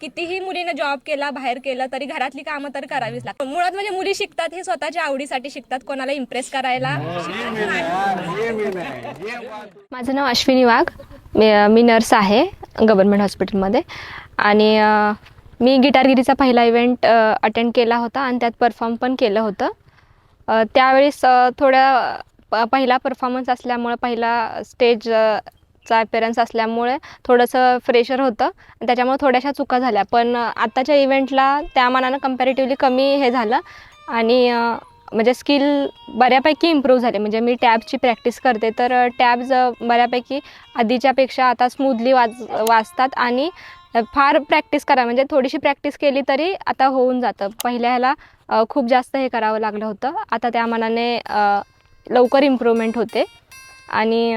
कितीही मुलीनं जॉब केला बाहेर केलं तरी घरातली कामं तर करावीच लागतात. मुळात म्हणजे मुली शिकतात हे स्वतःच्या आवडीसाठी शिकतात कोणाला इम्प्रेस करायला माझं नाव अश्विनी वाघ. मी मी नर्स आहे गव्हर्मेंट हॉस्पिटलमध्ये आणि मी गिटारगिरीचा पहिला इव्हेंट अटेंड केला होता आणि त्यात परफॉर्म पण केलं होतं. त्यावेळेस अ, थोडा प- पहिला परफॉर्मन्स असल्यामुळे पहिला स्टेज चा अपेरन्स असल्यामुळे थोडंसं फ्रेशर होतं. आणि त्याच्यामुळे थोड्याशा चुका झाल्या. पण आत्ताच्या इव्हेंटला त्या मानानं कम्पॅरेटिव्हली कमी हे झालं. आणि म्हणजे स्किल बऱ्यापैकी इम्प्रूव्ह झाले. म्हणजे मी टॅबची प्रॅक्टिस करते तर टॅब्ज बऱ्यापैकी आधीच्यापेक्षा आता स्मूथली वाज वाजतात. आणि फार प्रॅक्टिस करा. म्हणजे थोडीशी प्रॅक्टिस केली तरी आता होऊन जातं. पहिल्या ह्याला खूप जास्त हे करावं लागलं होतं. आता त्या मानाने लवकर इम्प्रूव्हमेंट होते. आणि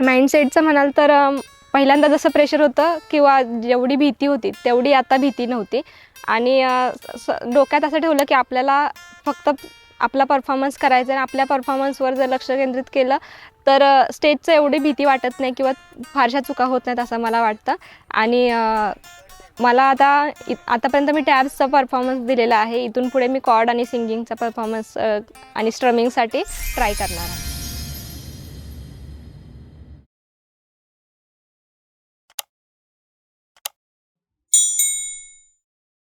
माइंडसेटचं म्हणाल तर पहिल्यांदा जसं प्रेशर होतं किंवा जेवढी भीती होती तेवढी आता भीती नव्हती. आणि स- डोक्यात असं ठेवलं की आपल्याला फक्त आपला परफॉर्मन्स करायचा आहे आणि आपल्या परफॉर्मन्सवर जर लक्ष केंद्रित केलं तर स्टेजचं एवढी भीती वाटत नाही किंवा फारशा चुका होत नाहीत असं मला वाटतं. आणि मला आता इ आतापर्यंत मी टॅब्सचा परफॉर्मन्स दिलेला आहे. इथून पुढे मी कॉर्ड आणि सिंगिंगचा परफॉर्मन्स आणि स्ट्रमिंगसाठी ट्राय करणार आहे.